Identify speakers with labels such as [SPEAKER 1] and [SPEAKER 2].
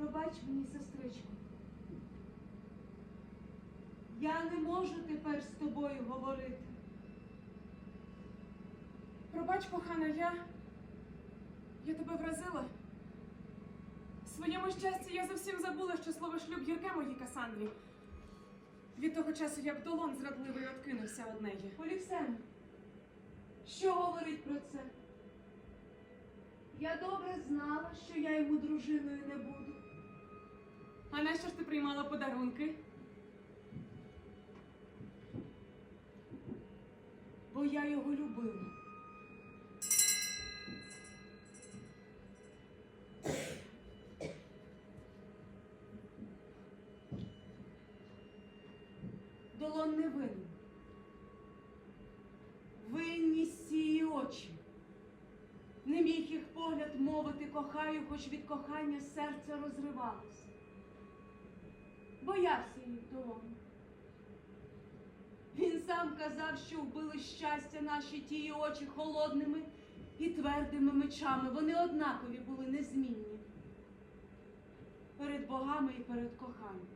[SPEAKER 1] Пробач мені, сестричко. Я не можу тепер з тобою говорити.
[SPEAKER 2] Пробач, кохана, я. Я тебе вразила. В своєму щасті я зовсім забула, що слово шлюб гірке моїй Касандрі. Від того часу, як долон зрадливий откинувся од неї.
[SPEAKER 1] Олександр, що говорить про це? Я добре знала, що я йому дружиною не буду.
[SPEAKER 2] А нащо ж ти приймала подарунки?
[SPEAKER 1] бо я його любила. Долон не винен. Винні сії очі. Не міг їх погляд мовити кохаю, хоч від кохання серце розривалося. Боявся їх долону. Він сам казав, що вбили щастя наші тії очі холодними і твердими мечами. Вони однакові були незмінні перед богами і перед коханням.